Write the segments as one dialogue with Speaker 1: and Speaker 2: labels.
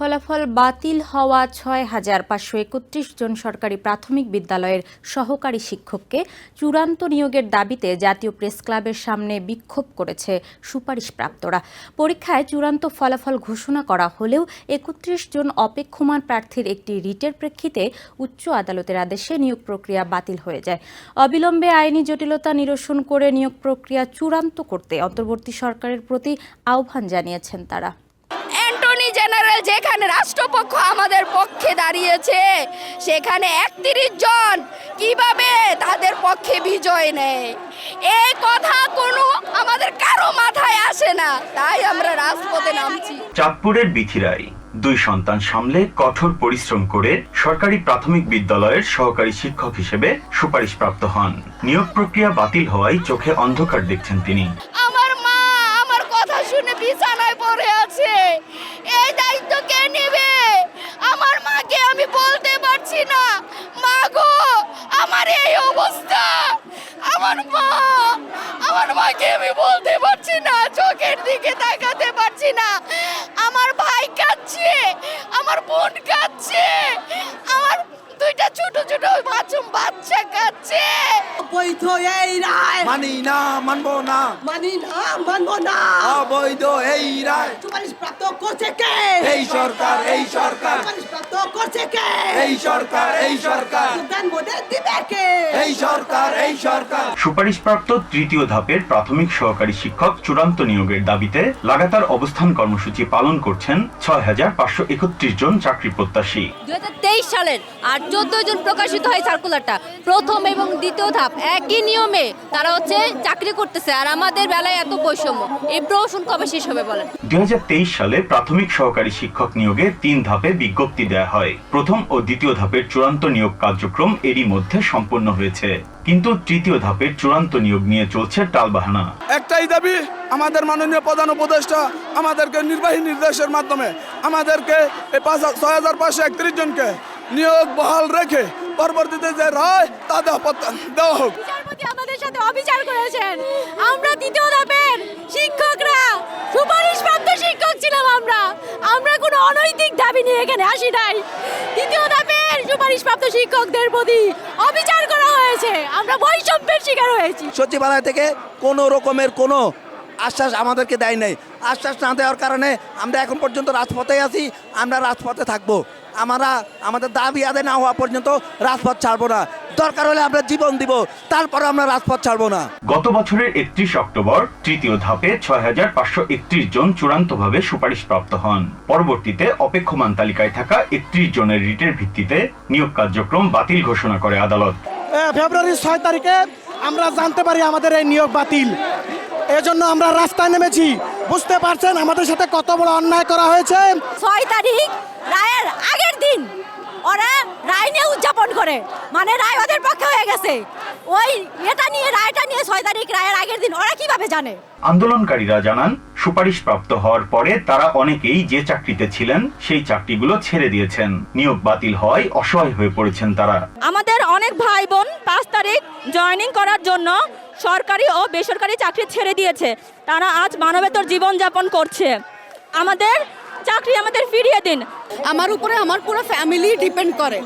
Speaker 1: ফলাফল বাতিল হওয়া ছয় হাজার পাঁচশো একত্রিশ জন সরকারি প্রাথমিক বিদ্যালয়ের সহকারী শিক্ষককে চূড়ান্ত নিয়োগের দাবিতে জাতীয় প্রেস ক্লাবের সামনে বিক্ষোভ করেছে সুপারিশপ্রাপ্তরা। পরীক্ষায় চূড়ান্ত ফলাফল ঘোষণা করা হলেও একত্রিশ জন অপেক্ষমান প্রার্থীর একটি রিটের প্রেক্ষিতে উচ্চ আদালতের আদেশে নিয়োগ প্রক্রিয়া বাতিল হয়ে যায়। অবিলম্বে আইনি জটিলতা নিরসন করে নিয়োগ প্রক্রিয়া চূড়ান্ত করতে অন্তর্বর্তী সরকারের প্রতি আহ্বান জানিয়েছেন তারা।
Speaker 2: জেনারেল যেখানে রাষ্ট্রপক্ষ আমাদের পক্ষে দাঁড়িয়েছে সেখানে একত্রিশ জন কীভাবে তাদের পক্ষে বিজয় নেয়? এই কথা কোনো আমাদের কারও মাথায় আসে না তাই আমরা রাজপথে নামছি।
Speaker 3: চাঁদপুরের বিথিরাই দুই সন্তান সামলে কঠোর পরিশ্রম করে সরকারি প্রাথমিক বিদ্যালয়ের সহকারী শিক্ষক হিসেবে সুপারিশ প্রাপ্ত হন। নিয়োগ প্রক্রিয়া বাতিল হওয়ায় চোখে অন্ধকার দেখছেন তিনি।
Speaker 2: আমার মা আমার কথা শুনে বিছানায় পড়ে আছে এই দায়িত্ব কে নেবে আমার মাকে আমি বলতে পারছি না মা গো আমার এই অবস্থা আমার মা! আমার মাকে আমি বলতে পারছি না, চোখের দিকে তাকাতে পারছি না। আমার ভাই কাঁদছে, আমার বোন কাঁদছে, আমার দুইটা ছোট ছোট মাছুম বাচ্চা কাঁদছে
Speaker 4: অবৈধ এই রায়।
Speaker 5: মানি না মানবো না।
Speaker 4: মানি না মানবো না।
Speaker 5: অবৈধ এই রায়।
Speaker 4: সুপারিশ প্রাপ্ত করছে কে?
Speaker 5: এই সরকার এই সরকার।
Speaker 4: সুপারিশ প্রাপ্ত করছে কে?
Speaker 5: এই সরকার এই সরকার।
Speaker 4: বোর্ডে দিবে কে?
Speaker 5: এই সরকার এই সরকার।
Speaker 3: সুপারিশপ্রাপ্ত তৃতীয় ধাপের প্রাথমিক সহকারী শিক্ষক চূড়ান্ত নিয়োগের দাবিতে লাগাতার অবস্থান কর্মসূচি পালন করছেন ছয় হাজার পাঁচশো একত্রিশ জন চাকরি প্রত্যাশী।
Speaker 6: দুই সালের আর চোদ্দ জন প্রকাশিত হয় সার্কুলারটা। প্রথম এবং দ্বিতীয় ধাপ একই নিয়মে তারা হচ্ছে চাকরি করতেছে। আর আমাদের বেলায় এত বৈষম্য। এই প্রহসন কবে শেষ হবে বলেন?
Speaker 3: দুই সালে প্রাথমিক সহকারী শিক্ষক নিয়োগে তিন ধাপে বিজ্ঞপ্তি দেওয়া হয়। প্রথম ও দ্বিতীয় ধাপের চূড়ান্ত নিয়োগ কার্যক্রম এরই মধ্যে সম্পন্ন হয়েছে। কিন্তু তৃতীয় ধাপের চূড়ান্ত নিয়োগ নিয়ে চলছে টালবাহানা।
Speaker 5: একটাই দাবি আমাদের মাননীয় প্রধান উপদেষ্টা আমাদেরকে নির্বাহী নির্দেশের মাধ্যমে আমাদেরকে ছয় হাজার পাঁচশো একত্রিশ জনকে নিয়োগ বহাল রেখে পরবর্তীতে যে রায় তা দেওয়া হোক।
Speaker 6: বিচারপতি আমাদের সাথে অবিচার করেছেন। আমরা দ্বিতীয় ধাপের শিক্ষকরা সুপারিশপ্রাপ্ত শিক্ষক ছিলাম আমরা। আমরা কোনো অনৈতিক দাবি নিয়ে এখানে আসি নাই। দ্বিতীয় ধাপের সুপারিশপ্রাপ্ত শিক্ষকদের প্রতি অবিচার করা হয়েছে। আমরা বৈষম্যের শিকার হয়েছি।
Speaker 7: সচিবালয় থেকে কোনো রকমের কোনো আশ্বাস আমাদেরকে দেয় নাই। আশ্বাস না দেওয়ার কারণে আমরা এখন পর্যন্ত রাজপথে আছি আমরা রাজপথে থাকব। আমরা আমাদের দাবি আদায় না হওয়া পর্যন্ত রাজপথ ছাড়বো না। দরকার হলে আমরা জীবন দিব তারপরে আমরা রাজপথ ছাড়বো না।
Speaker 3: গত বছরের একত্রিশ অক্টোবর তৃতীয় ধাপে ছয় হাজার পাঁচশো একত্রিশ জন চূড়ান্তভাবে সুপারিশপ্রাপ্ত হন। পরবর্তীতে অপেক্ষমান তালিকায় থাকা একত্রিশ জনের রিটের ভিত্তিতে নিয়োগ কার্যক্রম বাতিল ঘোষণা করে আদালত।
Speaker 8: ফেব্রুয়ারির ছয় তারিখে আমরা জানতে পারি আমাদের এই নিয়োগ বাতিল। এজন্য আমরা রাস্তায় নেমেছি। বুঝতে পারছেন আমাদের সাথে কত বড় অন্যায় করা হয়েছে?
Speaker 6: ছয় তারিখ রায়ের আগের দিন ওরা রায় নিয়ে উদযাপন করে। মানে রায় ওদের পক্ষে হয়ে গেছে। ওই এটা নিয়ে রায়টা নিয়ে ছয় তারিখ রায়ের আগের দিন ওরা কীভাবে জানে?
Speaker 3: আন্দোলনকারীরা জানান সুপারিশপ্রাপ্ত হওয়ার পরে তারা অনেকেই যে চাকরিতে ছিলেন সেই চাকরিগুলো ছেড়ে দিয়েছেন। নিয়োগ বাতিল হওয়ায় অসহায় হয়ে পড়েছেন তারা।
Speaker 6: আমাদের অনেক ভাই বোন পাঁচ তারিখ জয়নিং করার জন্য সরকারি ও বেসরকারি চাকরি ছেড়ে দিয়েছে। তারা আজ মানবেতর জীবনযাপন করছে। আমাদের চাকরি আমাদের ফিরিয়ে দিন।
Speaker 2: আমার উপরে আমার পুরো ফ্যামিলি ডিপেন্ড করে।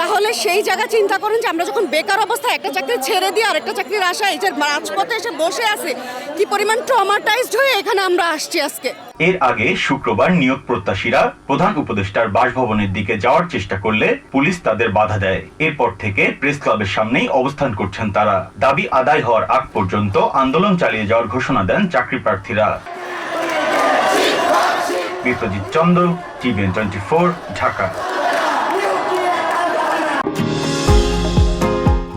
Speaker 2: তাহলে সেই জায়গা চিন্তা করুন যে আমরা যখন বেকার অবস্থায় একটা চাকরি ছেড়ে দিয়ে আরেকটা চাকরির আশায় যে রাজপথে এসে বসে আছে, কি পরিমাণ ট্রমাটাইজড হয়ে এখানে আমরা আসছি আজকে?
Speaker 3: এর আগে শুক্রবার নিয়োগ প্রত্যাশীরা প্রধান উপদেষ্টার বাসভবনের দিকে যাওয়ার চেষ্টা করলে পুলিশ তাদের বাধা দেয়। এরপর থেকে প্রেস ক্লাবের সামনেই অবস্থান করছেন তারা। দাবি আদায় হওয়ার আগ পর্যন্ত আন্দোলন চালিয়ে যাওয়ার ঘোষণা দেন চাকরি প্রার্থীরা। Biprajit Chandra, TVN twenty Dhaka.